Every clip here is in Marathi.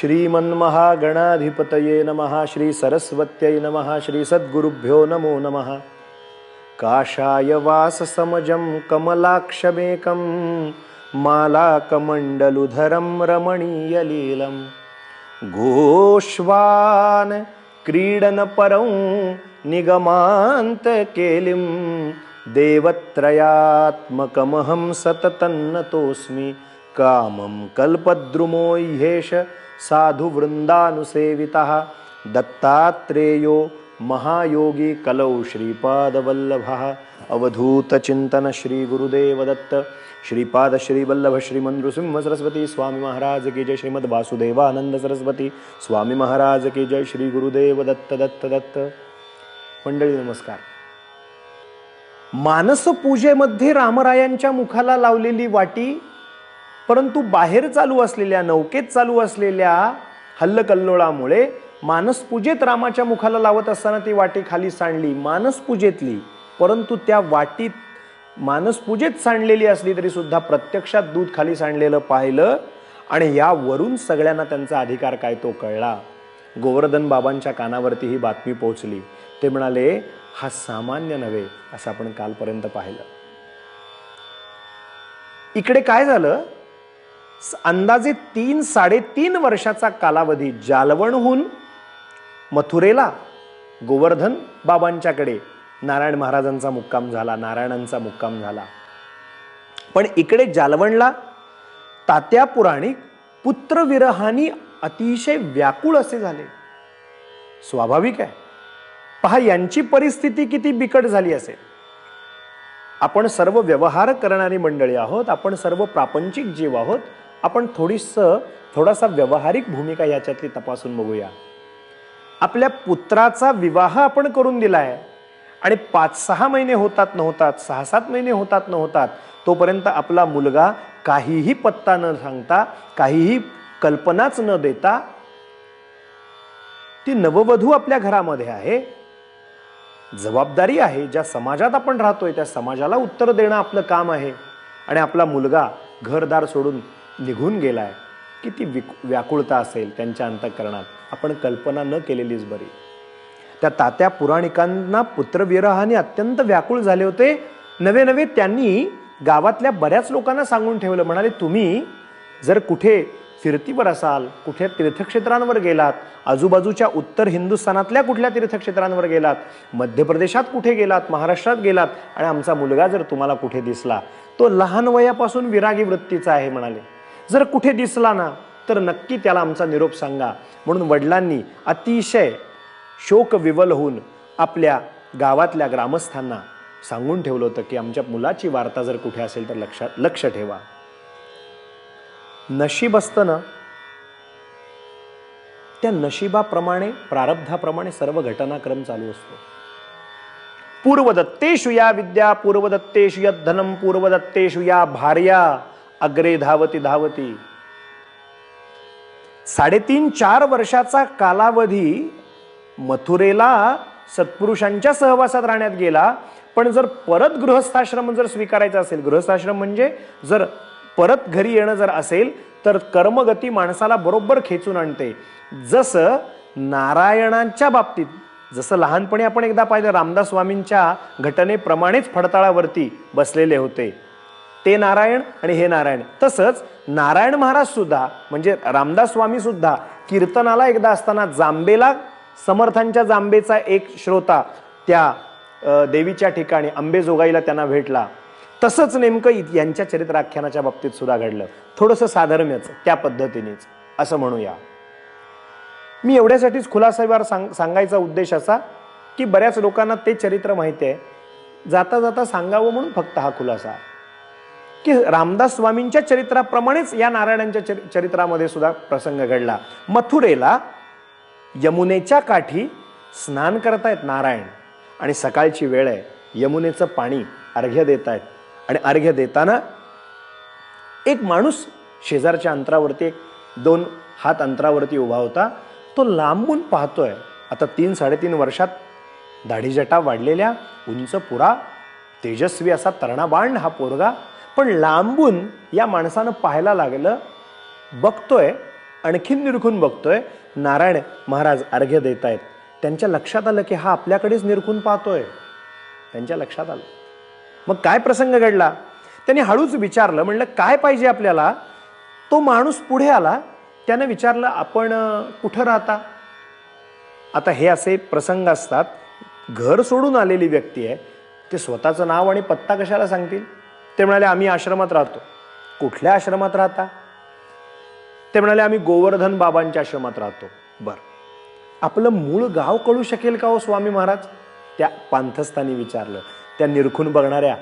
श्रीमन्महागणाधिपतये नमः श्रीसरस्वत्यै नमः श्रीसद्गुरुभ्यो नमो नमः। काषाय वाससमजं कमलाक्षमेकं मालाकमण्डलुधरं रमणीयलीलं। गोष्वान् क्रीडनपरं निगमान्तकेलिं देवत्रयात्मकमहं सततन्नतोऽस्मि कामं कल्पद्रुमो ह्येष साधुवृन्दानुसेवितः दत्तात्रेयो महायोगी कलौ श्रीपादवल्लभः। अवधूतचिन्तन श्रीगुरुदेवदत्त श्रीपाद श्रीवल्लभ श्रीमंद्रुसिंह सरस्वती स्वामी महाराज की जय श्रीमद वासुदेवानंद सरस्वती स्वामी महाराज की जय श्री गुरुदेव दत्त दत्त। दत्त मंडळी नमस्कार। मानसपूजेमध्ये रामरायांच्या मुखाला लावलेली वाटी परंतु बाहेर चालू असलेल्या नौकेत चालू असलेल्या हल्लकल्लोळामुळे मानसपूजेत रामाच्या मुखाला लावत असताना ती वाटी खाली सांडली. मानसपूजेतली परंतु त्या वाटीत मानसपूजेत सांडलेली असली तरी सुद्धा प्रत्यक्षात दूध खाली सांडलेलं पाहिलं आणि यावरून सगळ्यांना त्यांचा अधिकार काय तो कळला. गोवर्धन बाबांच्या कानावरती ही बातमी पोहोचली. ते म्हणाले हा सामान्य नव्हे असं आपण कालपर्यंत पाहिलं. इकडे काय झालं? अंदाजे तीन साडेतीन वर्षाचा कालावधी जालवणहून मथुरेला गोवर्धन बाबांच्याकडे नारायण महाराजांचा मुक्काम झाला नारायणांचा मुक्काम झाला. पण इकडे जालवणला तात्या पुराणिक पुत्रविरहानी अतिशय व्याकुळ असे झाले. स्वाभाविक आहे. पहा यांची परिस्थिती किती बिकट झाली असेल. आपण सर्व व्यवहार करणारी मंडळी आहोत आपण सर्व प्रापंचिक जीव आहोत आपण थोडीस थोडासा व्यावहारिक भूमिका याच्यातली तपासून बघूया. आपल्या पुत्राचा विवाह आपण करून दिला आहे आणि पाच सहा महिने होतात न होतात सहा सात महिने होतात न होतात तोपर्यंत आपला मुलगा काहीही पत्ता न सांगता काहीही कल्पनाच न देता ती नववधू आपल्या घरामध्ये आहे. जबाबदारी आहे. ज्या समाजात आपण राहतोय त्या समाजाला उत्तर देणं आपलं काम आहे. आणि आपला मुलगा घरदार सोडून निघून गेलाय. किती विक व्याकुळता असेल त्यांच्या अंतकरणात. आपण कल्पना न केलेलीच बरी. त्या तात्या पुराणिकांना पुत्रविरहाने अत्यंत व्याकुळ झाले होते. नवे नवे त्यांनी गावातल्या बऱ्याच लोकांना सांगून ठेवलं. म्हणाले तुम्ही जर कुठे फिरतीवर असाल कुठे तीर्थक्षेत्रांवर गेलात आजूबाजूच्या उत्तर हिंदुस्थानातल्या कुठल्या तीर्थक्षेत्रांवर गेलात मध्य प्रदेशात कुठे गेलात महाराष्ट्रात गेलात आणि आमचा मुलगा जर तुम्हाला कुठे दिसला तो लहान वयापासून विरागी वृत्तीचा आहे म्हणाले. जर कुठे दिसला ना तर नक्की त्याला आमचा निरोप सांगा. म्हणून वडिलांनी अतिशय शोक विवल होऊन आपल्या गावातल्या ग्रामस्थांना सांगून ठेवलं होतं की आमच्या मुलाची वार्ता जर कुठे असेल तर लक्षात लक्ष ठेवा. नशीब असतं ना त्या नशिबाप्रमाणे प्रारब्धाप्रमाणे सर्व घटनाक्रम चालू असतो. पूर्वदत्तेषु या विद्या पूर्वदत्तेषु यत् धनम पूर्वदत्तेषु या भार्या अग्रे धावती धावती. साडेतीन चार वर्षाचा कालावधी मथुरेला सत्पुरुषांच्या सहवासात राहण्यात गेला. पण जर परत गृहस्थाश्रम जर स्वीकारायचा असेल गृहस्थाश्रम म्हणजे जर परत घरी येणं जर असेल तर कर्मगती माणसाला बरोबर खेचून आणते. जसं नारायणांच्या बाबतीत जसं लहानपणी आपण एकदा पाहिलं रामदास स्वामींच्या घटनेप्रमाणेच फडताळावरती बसलेले होते. ते नारायण आणि हे नारायण. तसंच नारायण महाराज सुद्धा म्हणजे रामदास स्वामी सुद्धा कीर्तनाला एकदा असताना जांबेला समर्थांच्या जांबेचा एक श्रोता त्या देवीच्या ठिकाणी अंबेजोगाईला त्यांना भेटला. तसंच नेमकं यांच्या चरित्राख्यानाच्या बाबतीत सुद्धा घडलं. थोडंसं साधर्म्यच त्या पद्धतीनेच असं म्हणूया. मी एवढ्यासाठीच खुलासावार सांग सांगायचा उद्देश असा की बऱ्याच लोकांना ते चरित्र माहिती आहे. जाता जाता सांगावं म्हणून फक्त हा खुलासा. की रामदास स्वामींच्या चरित्राप्रमाणेच या नारायणांच्या चरि- चरित्रामध्ये सुद्धा प्रसंग घडला. मथुरेला यमुनेच्या काठी स्नान करतायत नारायण आणि सकाळची वेळ आहे. यमुनेचं पाणी अर्घ्य देत आहेत आणि अर्घ्य देताना एक माणूस शेजारच्या अंतरावरती एक दोन हात अंतरावरती उभा होता. तो लांबून पाहतोय. आता तीन साडेतीन वर्षात दाढीजटा वाढलेल्या उंच पुरा तेजस्वी असा तरणा हा पोरगा पण लांबून या माणसानं पाहायला लागलं बघतोय आणखीन निरखून बघतोय नारायण महाराज अर्घ्य देत आहेत त्यांच्या लक्षात आलं की हा आपल्याकडेच निरखून पाहतोय. त्यांच्या लक्षात आलं. मग काय प्रसंग घडला? त्यांनी हळूच विचारलं म्हणलं काय पाहिजे आपल्याला? तो माणूस पुढे आला त्यानं विचारलं आपण कुठं राहता? आता हे असे प्रसंग असतात. घर सोडून आलेली व्यक्ती आहे. ते स्वतःचं नाव आणि पत्ता कशाला सांगतील? ते म्हणाले आम्ही आश्रमात राहतो. कुठल्या आश्रमात राहता? ते म्हणाले आम्ही गोवर्धन बाबांच्या आश्रमात राहतो. बरं. आपलं मूळ गाव कळू शकेल का हो स्वामी महाराज? त्या पांथस्थानी विचारलं. त्या निरखून बघणाऱ्या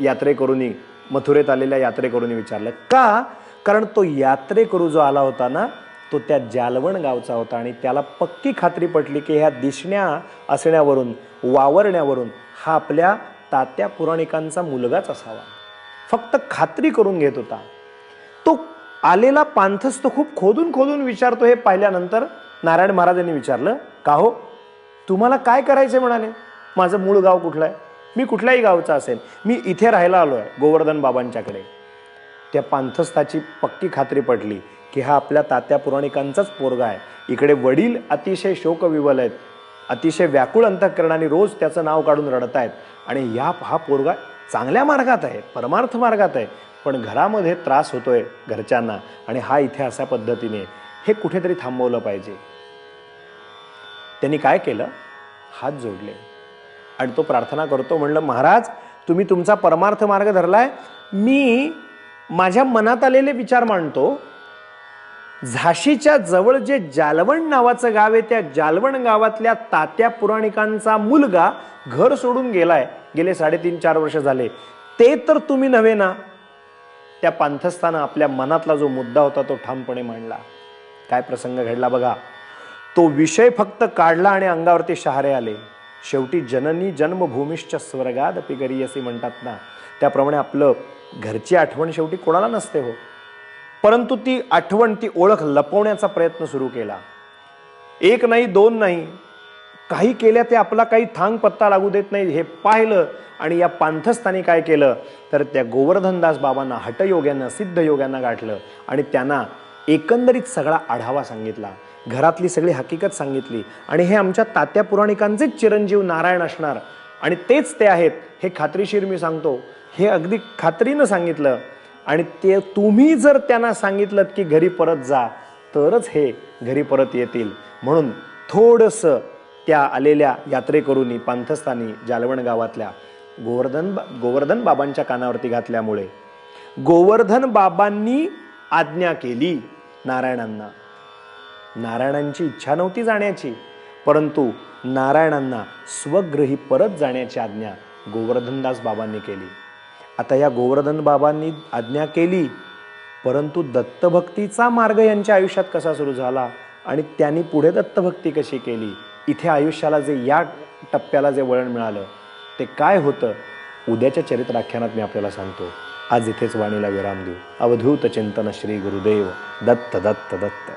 यात्रेकरूंनी मथुरेत आलेल्या यात्रेकरूंनी विचारलं का? कारण तो यात्रेकरू जो आला होता ना तो त्या जालवण गावचा होता आणि त्याला पक्की खात्री पटली की ह्या दिसण्या असण्यावरून वावरण्यावरून हा आपल्या तात्या पुराणिकांचा मुलगाच असावा. फक्त खात्री करून घेत होता. तो आलेला पांथस्थ खूप खोदून खोदून विचारतो हे पाहिल्यानंतर नारायण महाराजांनी विचारलं का हो? तुम्हाला काय करायचे म्हणाले माझं मूळ गाव कुठलं आहे? मी कुठल्याही गावचा असेल. मी इथे राहायला आलो आहे गोवर्धन बाबांच्याकडे. त्या पांथस्थाची पक्की खात्री पडली की हा आपल्या तात्या पुराणिकांचाच पोरगा आहे. इकडे वडील अतिशय शोकविवल आहेत. अतिशय व्याकुळ अंतःकरणाने रोज त्याचं नाव काढून रडत आहेत आणि या हा पोरगा चांगल्या मार्गात आहे परमार्थ मार्गात आहे पण घरामध्ये त्रास होतोय घरच्यांना आणि हा इथे अशा पद्धतीने हे कुठेतरी थांबवलं पाहिजे. त्यांनी काय केलं? हात जोडले. आणि तो प्रार्थना करतो म्हणलं महाराज तुम्ही तुमचा परमार्थ मार्ग धरलाय. मी माझ्या मनात आलेले विचार मांडतो. झाशीच्या जवळ जे जालवण नावाचं गाव आहे त्या जालवण गावातल्या तात्या पुराणिकांचा मुलगा घर सोडून गेलाय. गेले साडेतीन चार वर्ष झाले. ते तर तुम्ही नव्हे ना? त्या पांथस्थानं आपल्या मनातला जो मुद्दा होता तो ठामपणे मांडला. काय प्रसंग घडला बघा. तो विषय फक्त काढला आणि अंगावरती शहारे आले. शेवटी जननी जन्मभूमीश्च स्वर्गाद पिगरी असे म्हणतात ना. त्याप्रमाणे आपलं घरची आठवण शेवटी कोणाला नसते हो. परंतु ती आठवण ती ओळख लपवण्याचा प्रयत्न सुरू केला. एक नाही दोन नाही काही केल्या ते आपला काही थांग पत्ता लागू देत नाही हे पाहिलं आणि या पांथस्थानी काय केलं? तर त्या गोवर्धनदास बाबांना हटयोग्यांना सिद्धयोग्यांना गाठलं आणि त्यांना एकंदरीत सगळा आढावा सांगितला. घरातली सगळी हकीकत सांगितली. आणि हे आमच्या तात्या पुराणिकांचेच चिरंजीव नारायण असणार. आणि तेच ते आहेत हे खात्रीशीर मी सांगतो. हे अगदी खात्रीनं सांगितलं. आणि ते तुम्ही जर त्यांना सांगितलं की घरी परत जा तरच हे घरी परत येतील. म्हणून थोडंसं त्या आलेल्या यात्रेकरूंनी पांथस्थानी जालवण गावातल्या गोवर्धन गोवर्धन बाबांच्या कानावरती घातल्यामुळे गोवर्धन बाबांनी आज्ञा केली नारायणांना. नारायणांची इच्छा नव्हती जाण्याची परंतु नारायणांना स्वगृही परत जाण्याची आज्ञा गोवर्धनदास बाबांनी केली. आता या गोवर्धन बाबांनी आज्ञा केली परंतु दत्तभक्तीचा मार्ग यांच्या आयुष्यात कसा सुरू झाला आणि त्यांनी पुढे दत्तभक्ती कशी केली इथे आयुष्याला जे या टप्प्याला जे वळण मिळालं ते काय होतं उद्याच्या चरित्राख्यानात मी आपल्याला सांगतो. आज इथेच वाणीला विराम देऊ. अवधूत चिंतन श्री गुरुदेव दत्त दत्त दत्त.